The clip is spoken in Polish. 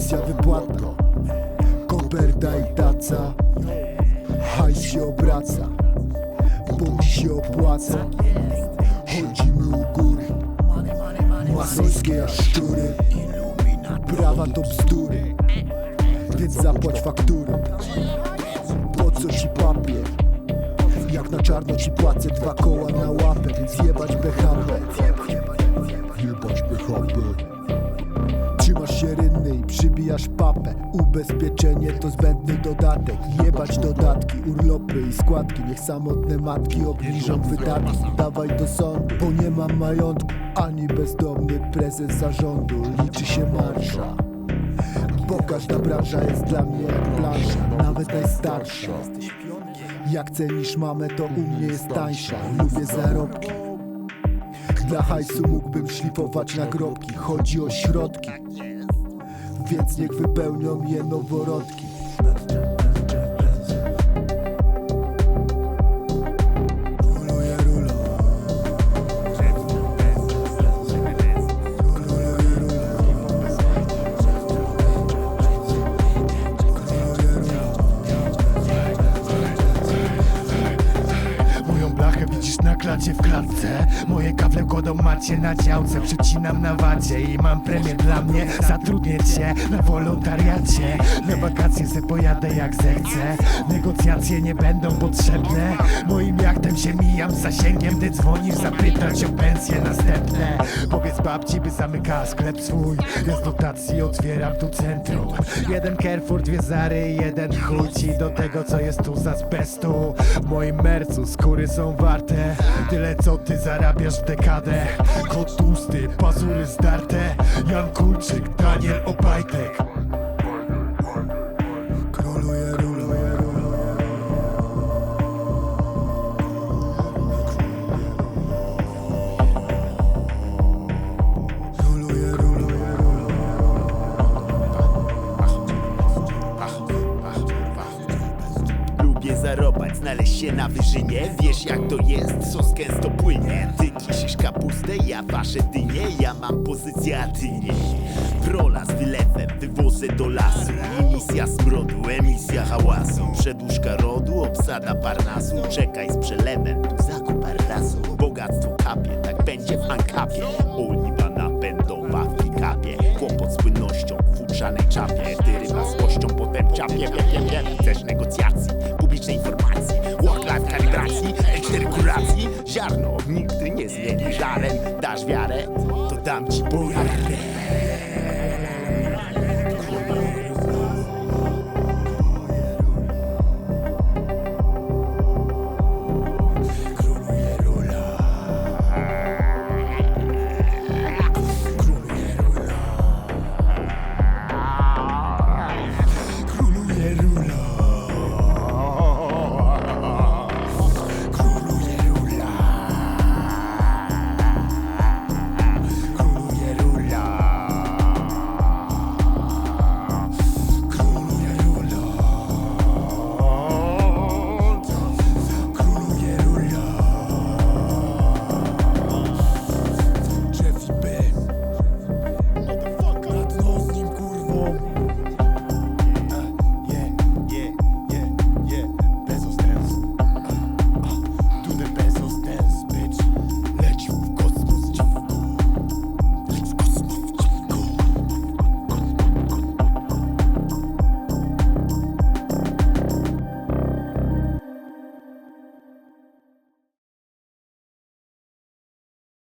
pensja wypłata Koperta i taca. Hajs się obraca. Mi się opłaca. Chodzimy u góry Masońskie jaszczury. Prawa to bzdury. Więc zapłać faktury. Po co ci papier? Jak na czarno ci płacę dwa koła na łapę Więc jebać BHP i przybijasz papę. Ubezpieczenie to zbędny dodatek. Jebać dodatki, urlopy i składki. Niech samotne matki obniżą wydatki. Dawaj do sądu, bo nie mam majątku. Ani bezdomny prezes zarządu. Liczy się marsza Bo każda branża jest dla mnie jak plansza Nawet najstarsza. Jak cenisz mamę to u mnie jest tańsza. Lubię zarobki. Dla hajsu mógłbym szlifować nagrobki Chodzi o środki Więc niech wypełnią je noworodki Widzisz na klacie w klatce. Moje kable kładą macie na działce. Przycinam na wadzie i mam premię dla mnie. Zatrudnię cię na wolontariacie. Na wakacje se pojadę jak zechcę. Negocjacje nie będą potrzebne. Moim jachtem się mijam z zasięgiem Gdy dzwonisz zapytać o pensje następne. Powiedz babci by zamykała sklep swój. Ja z dotacji otwieram tu centrum. Jeden Carrefour, dwie Zary, jeden chuj ci Do tego co jest tu z azbestu W moim mercu skóry są warte Tyle co ty zarabiasz w dekadę. Kot tłusty, pazury zdarte. Jan Kulczyk, Daniel Obajtek się na wyżynie. Wiesz jak to jest, sos gęsto płynie. Ty kiszysz kapustę, ja wasze dynie. Ja mam pozycję, a ty nie. Prola z wylewem, wywozę do lasu. Emisja smrodu, emisja hałasu. Przedłużka rodu, obsada parnasu. Czekaj z przelewem, tu zakup razu Bogactwo kapie, tak będzie w ankapie. Oliwa napędowa w pick-upie Kłopot z płynnością w futrzanej czapie. Ty ryba z kością, potem wiem, chcesz negocjacji wiary Żarem dasz wiarę, to dam ci bujarę